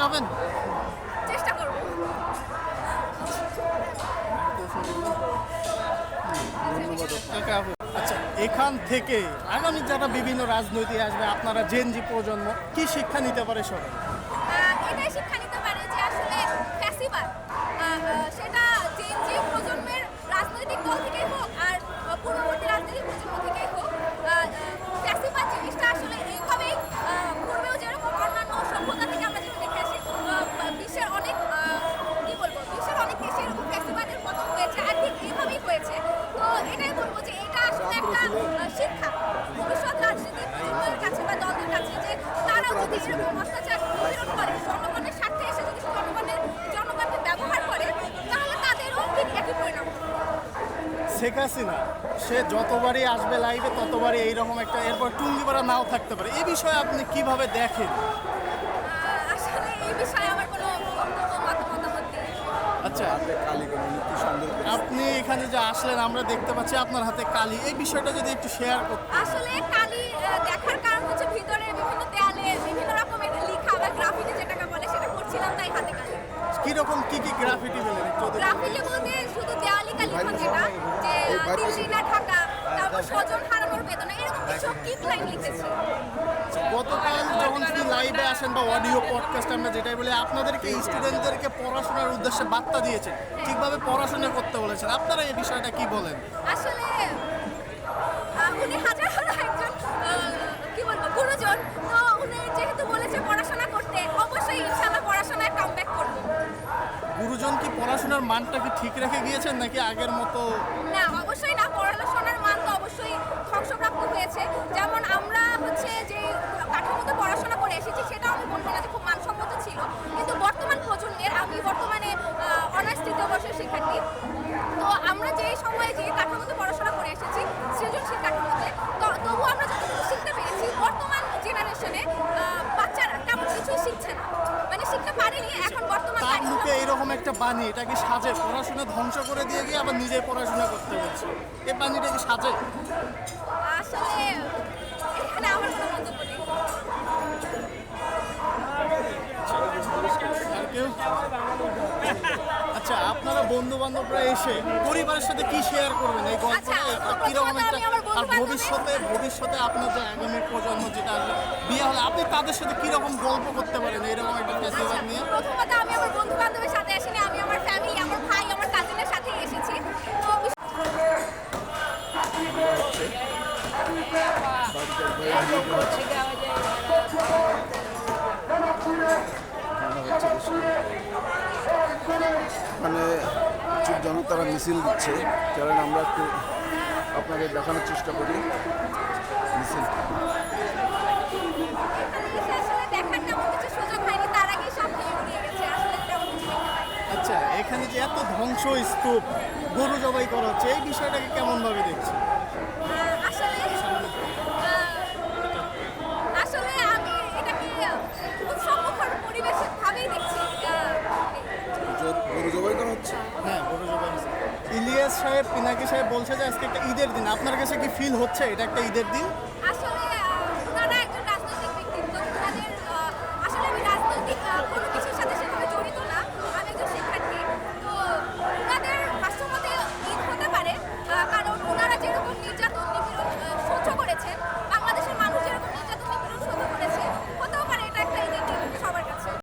যাবেন চেষ্টা করব। আচ্ছা এখান থেকে আগামী যারা বিভিন্ন রাজনৈতিক আসবে আপনারা জেনজি প্রজন্ম কি শিক্ষা নিতে পারে সবাই শেখ হাসিনা, সে যতবারই আসবে লাইভে ততবারই এইরকম একটা এরপর টুঙ্গি টুঙ্গিপাড়া নাও থাকতে পারে। এই বিষয়ে আপনি কীভাবে দেখেন? আচ্ছা আপনি এখানে যে আসলেন, আমরা দেখতে পাচ্ছি আপনার হাতে কালি। এই বিষয়টা যদি একটু শেয়ার করতে আসলে কালি দেখার কারণ হচ্ছে ভিতরে বিভিন্ন দেয়ালে বিভিন্ন রকমের লেখা বা গ্রাফিটি যেটাকে বলে সেটা করছিলাম তাই হাতে কালি কীরকম কি কি গ্রাফিটি পেলেন গ্রাফিটি বলতে শুধু দেওয়ালি কালি যেটা যে আহ, দিল্লি না ঢাকা তারপর স্বজন হারানোর বেদনা এরকম কিছু কিক লাইন লিখেছি? গতকাল যখন তিনি লাইভে আসেন বা অডিও পডকাস্ট আমরা যেটাই বলি আপনাদেরকে স্টুডেন্টদেরকে পড়াশোনার উদ্দেশ্যে বার্তা দিয়েছেন ঠিকভাবে পড়াশোনা করতে বলেছেন। আপনারা এই বিষয়টা কি বলেন? আসলে কি পড়াশোনার মানটা কি ঠিক রেখে গিয়েছেন নাকি আগের মতো? না, অবশ্যই না, পড়াশোনার মান তো অবশ্যই ধ্বংসপ্রাপ্ত হয়েছে। যেমন আমরা হচ্ছে যে কাঠামোতে পড়াশোনা করে এসেছি, সেটা আমি বলব না যে খুব মানসম্মত ছিল। কিন্তু বর্তমান প্রজন্মের, আমি বর্তমানে অনার্স তৃতীয় বর্ষের শিক্ষার্থী। তো আমরা যে সময়ে যে কাঠামোতে পড়াশোনা করে এসেছি, সৃজনশীল কাঠামোতে তবু আমরা যতটুকু শিখতে পেরেছি, বর্তমান জেনারেশনে বাচ্চারা তেমন কিছুই শিখছে না। মানে শিখতে পারেনি এখন বর্তমান তার মুখে এরকম একটা বাণী এটা কি সাজে? পড়াশোনা ধ্বংস করে দিয়ে গিয়ে আবার নিজে পড়াশোনা করতে বলছে এই বাণীটা কি সাজে? আসলে এখানে আমার কোনো মন্তব্য নেই। আচ্ছা আপনারা বন্ধু বান্ধবরা এসে পরিবারের সাথে কি শেয়ার করবেন? এই গল্পটা আচ্ছা, কীরকম একটা আর ভবিষ্যতে ভবিষ্যতে আপনার যে আগামী প্রজন্ম যেটা আসবে বিয়ে হলে আপনি তাদের সাথে কীরকম গল্প করতে পারেন? এরকম একটা ফেস্টিভ্যাল নিয়ে? প্রথমত আমি আমার বন্ধু বান্ধবের সাথে আসিনি আমি আমার ফ্যামিলি আমার ভাই আমার কাজিনের সাথে এসেছি। তো মানে কিছু জনতারা মিছিল দিচ্ছে। কারণ আমরা একটু আপনাদের দেখানোর চেষ্টা করি। মিছিল এখানে এসে আসলে দেখার তেমন কিছু সুযোগ হয়নি তার আগেই সব হয়ে উড়িয়ে গেছে আসলে তেমন কিছু দেখতে পাইনি। আচ্ছা এখানে যে এত ধ্বংস স্তূপ গরু জবাই করা হচ্ছে এই বিষয়টাকে কেমন ভাবে দেখছেন? আহ, আসলে আহ, আসলে আমি এটাকে উৎসবমুখর পরিবেশে ভাবেই দেখছি। আহ, জোর- গরু জবাই করা হচ্ছে? হ্যাঁ গরু জবাই হচ্ছে। ইলিয়াস সাহেব পিনাকি সাহেব বলছে যে আজকে একটা ঈদের দিন। আপনার কাছে কি ফিল হচ্ছে? এটা একটা ঈদের দিন?